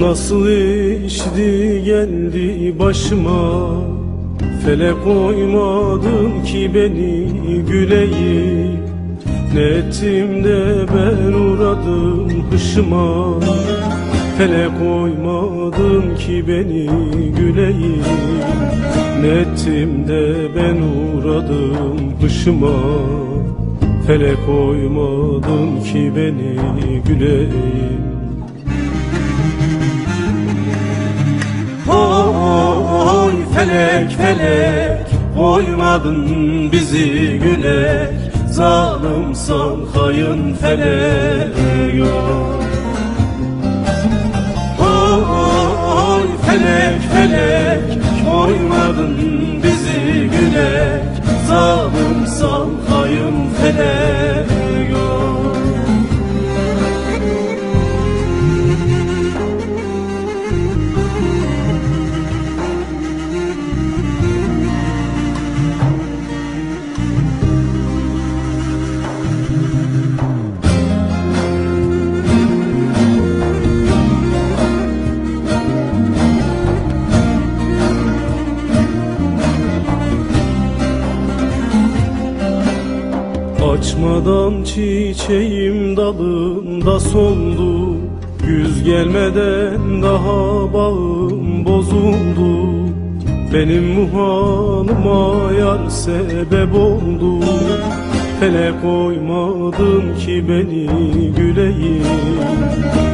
Nasıl işti geldi başıma? Felek koymadın ki beni güleyim Ne ettim de ben uğradım hışıma. Felek koymadın ki beni güleyim Ne ettim de ben uğradım hışıma. Felek koymadın ki beni güleyim felek felek Koymadın bizi gülek Zalimsan hayın felek yok. Oy felek felek Koymadın Açmadan çiçeğim dalında soldu. Güz gelmeden daha bağım bozuldu. Benim muhalıma yar sebep oldu. Hele koymadın ki beni güleyim.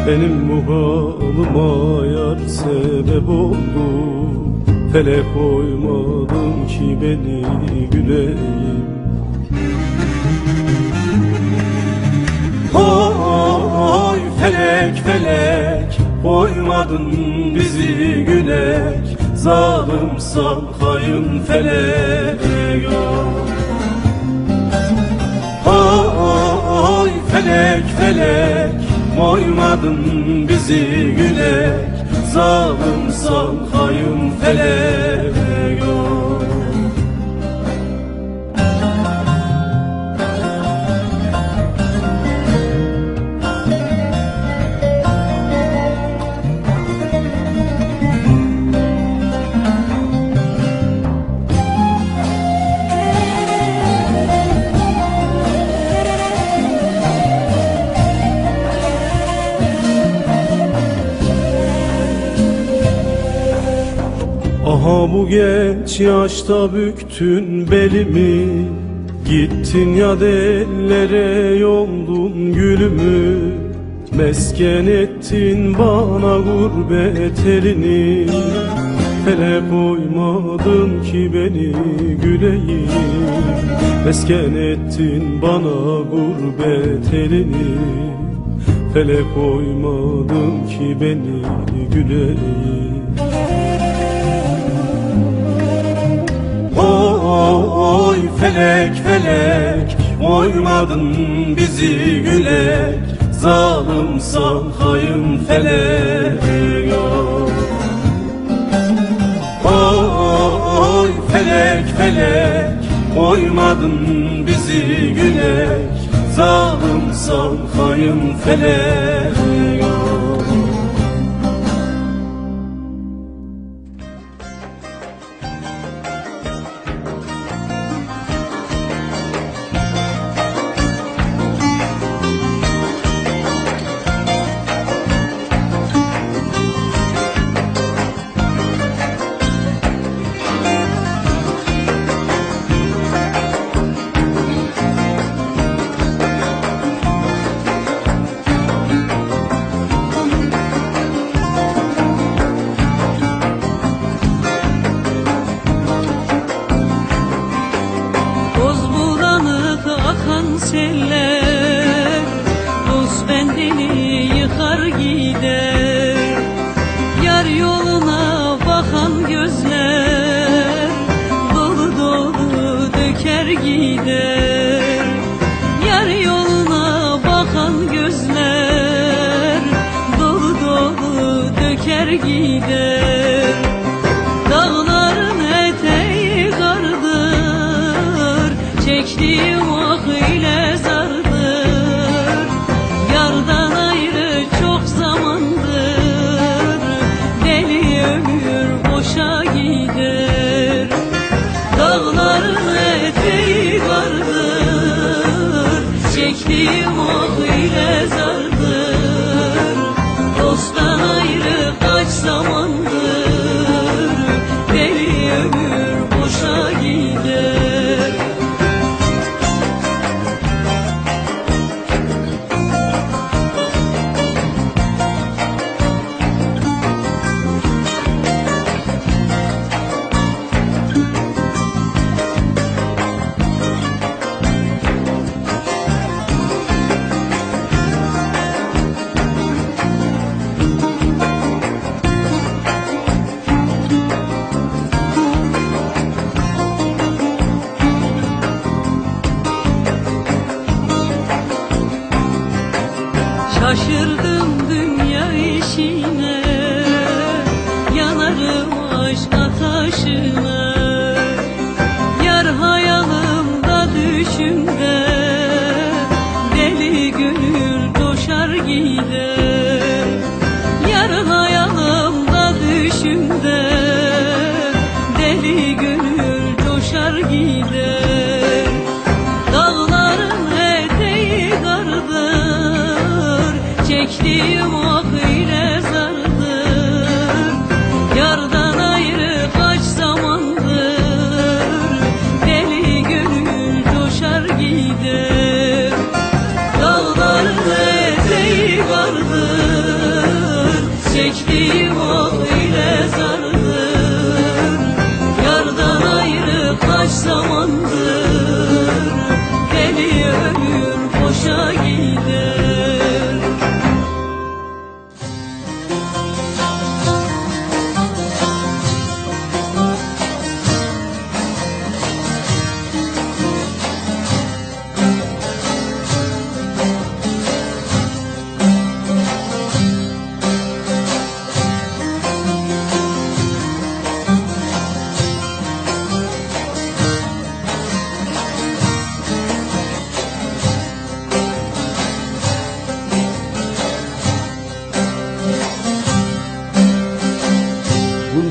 Benim muhalıma yar sebep oldu. Hele koymadın ki beni güleyim Oy felek felek Koymadın bizi gülek Zalimsan hayın felek. Oy felek felek Koymadın bizi gülek Zalimsan hayın felek yok Aha bu genç yaşta büktün belimi. Gittin ya dellere yoldun gülümü. Mesken ettin bana gurbet elini. Hele koymadın ki beni güleyim. Mesken ettin bana gurbet elini. Hele koymadın ki beni güleyim Oy felek felek Koymadın bizi gülek. Zalimsan hayın felek Oy felek felek Koymadın bizi gülek. Zalimsan hayın felek seller Dost bendini yıkar gider. Yar yoluna bakan gözler Dolu dolu döker gider. Yar yoluna bakan gözler Dolu dolu döker gider Şaşırdım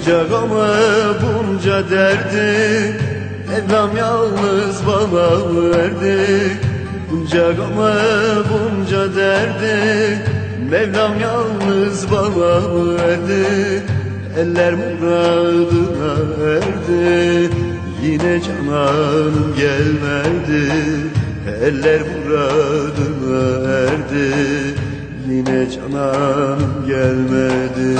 Bunca gamı bunca derdi Mevlam yalnız bana verdi. Bunca gamı bunca derdi Mevlam yalnız bana verdi. Eller muradına erdi Yine cananım gelmedi. Eller muradına erdi Yine cananım gelmedi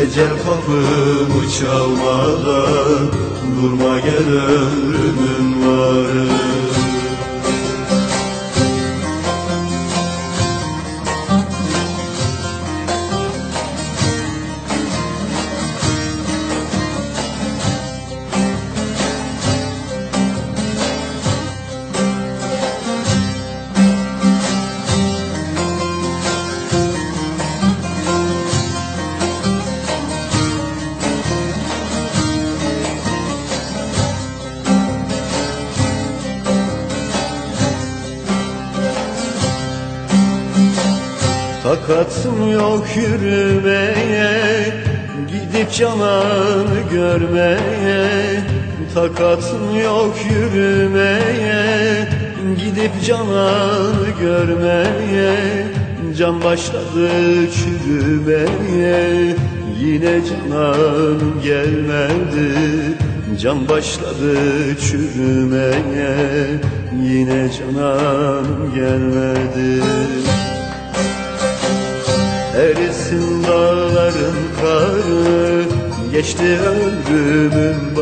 Ecel kapımı çalmadan Durma gel ömrümün varı Takatım yok yürümeye Gidip cananı görmeye. Takatım yok yürümeye Gidip cananı görmeye. Can başladı çürümeye Yine cananım gelmedi. Can başladı çürümeye Yine cananım gelmedi Erisin dağların karı Geçti ömrümün